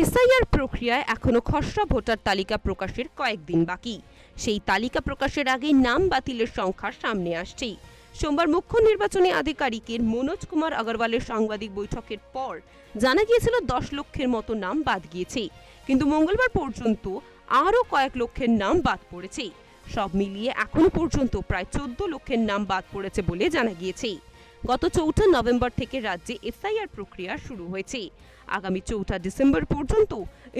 SIR প্রক্রিয়ায় এখনও খসড়া ভোটার তালিকা প্রকাশের কয়েকদিন বাকি। সেই তালিকা প্রকাশের আগে নাম বাতিলের সংখ্যা সামনে আসছে সোমবার মুখ্য নির্বাচনী আধিকারিকের মনোজ কুমার আগরওয়ালের সাংবাদিক বৈঠকের পর জানা গিয়েছিল দশ লক্ষের মতো নাম বাদ গিয়েছে। কিন্তু মঙ্গলবার পর্যন্ত আরও কয়েক লক্ষের নাম বাদ পড়েছে। সব মিলিয়ে এখনও পর্যন্ত প্রায় চোদ্দ লক্ষের নাম বাদ পড়েছে বলে জানা গিয়েছে। গত চৌঠা নভেম্বর থেকে রাজ্যে এফআইআর প্রক্রিয়া শুরু হয়েছে। আগামী চৌঠা ডিসেম্বর পর্যন্ত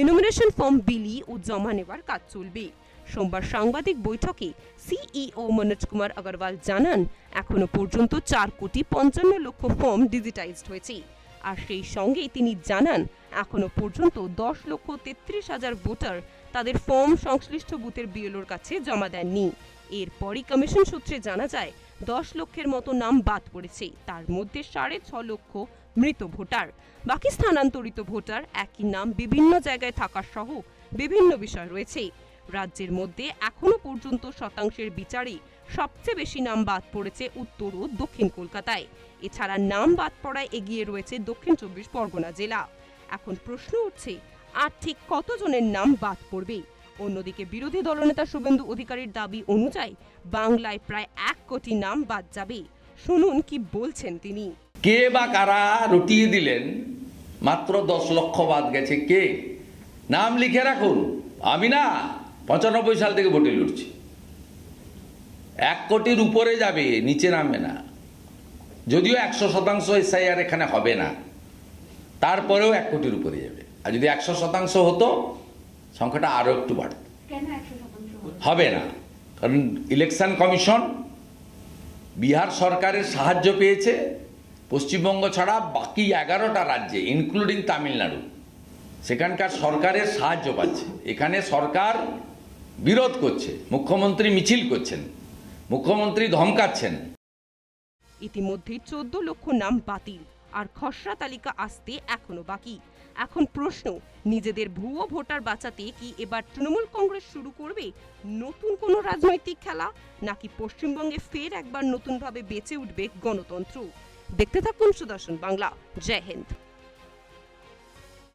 ইনোমিনেশন ফর্ম বিলি ও জমা নেওয়ার কাজ চলবে। সোমবার সাংবাদিক বৈঠকে সিইও মনোজ কুমার আগরওয়াল জানান এখনও পর্যন্ত চার কোটি পঞ্চান্ন লক্ষ ফর্ম ডিজিটাইজড হয়েছে। আর সেই সঙ্গে তিনি জানান, এখনও পর্যন্ত দশ লক্ষ তেত্রিশ হাজার ভোটার তাদের ফর্ম সংশ্লিষ্ট বুথের বিএলওর কাছে জমা দেননি। এরপরই কমিশন সূত্রে জানা যায়, দশ লক্ষের মতো নাম বাদ পড়েছে। তার মধ্যে সাড়ে ছ লক্ষ মৃত ভোটার। বাকি স্থানান্তরিত ভোটার একই নাম বিভিন্ন জায়গায় থাকা সহ বিভিন্ন বিষয় রয়েছে। রাজ্যের মধ্যে এখনও পর্যন্ত শতাংশের বিচারে সবচেয়ে বেশি নাম বাদ পড়েছে উত্তর ও দক্ষিণ কলকাতায়। এছাড়া নাম বাদ পড়ায় এগিয়ে রয়েছে দক্ষিণ চব্বিশ পরগনা জেলা। এখন প্রশ্ন উঠছে, আর ঠিক কতজনের নাম বাদ পড়বে? অন্যদিকে বিরোধী দলনেতা শুভেন্দু অধিকারীর দাবি অনুযায়ী বাংলায় প্রায় এক কোটি নাম বাদ যাবে। শুনুন কি বলছেন তিনি। কে বা কারা রটিয়ে দিলেন? মাত্র দশ লক্ষ বাদ গেছে কে? নাম লিখে রাখুন। আমি না পঁচানব্বই সাল থেকে ভোটে লড়ছি। এক কোটির উপরে যাবে নিচে নামবে না। যদিও একশো শতাংশ এসআইআর এখানে হবে না তারপরেও এক কোটির উপরে যাবে। আর যদি একশো শতাংশ হতো সংখ্যাটা আরও একটু বাড়ত? হবে? না। কারণ ইলেকশন কমিশন বিহার সরকারের সাহায্য পেয়েছে পশ্চিমবঙ্গ ছাড়া বাকি এগারোটা রাজ্যে ইনক্লুডিং তামিলনাড়ু সেখানকার সরকারের সাহায্য পাচ্ছে। এখানে সরকার বিরোধ করছে মুখ্যমন্ত্রী মিছিল করছেন। মুখ্যমন্ত্রী ধমকাচ্ছেন। ইতিমধ্যে চোদ্দ লক্ষ নাম বাতিল, আর খসড়া তালিকা আসতে এখনও বাকি। এখন প্রশ্ন, নিজেদের ভুয়ো ভোটার বাঁচাতে কি এবার তৃণমূল কংগ্রেস শুরু করবে নতুন কোনো রাজনৈতিক খেলা, নাকি পশ্চিমবঙ্গে ফের একবার নতুনভাবে বেঁচে উঠবে গণতন্ত্র? দেখতে থাকুন সুদর্শন বাংলা। জয় হিন্দ।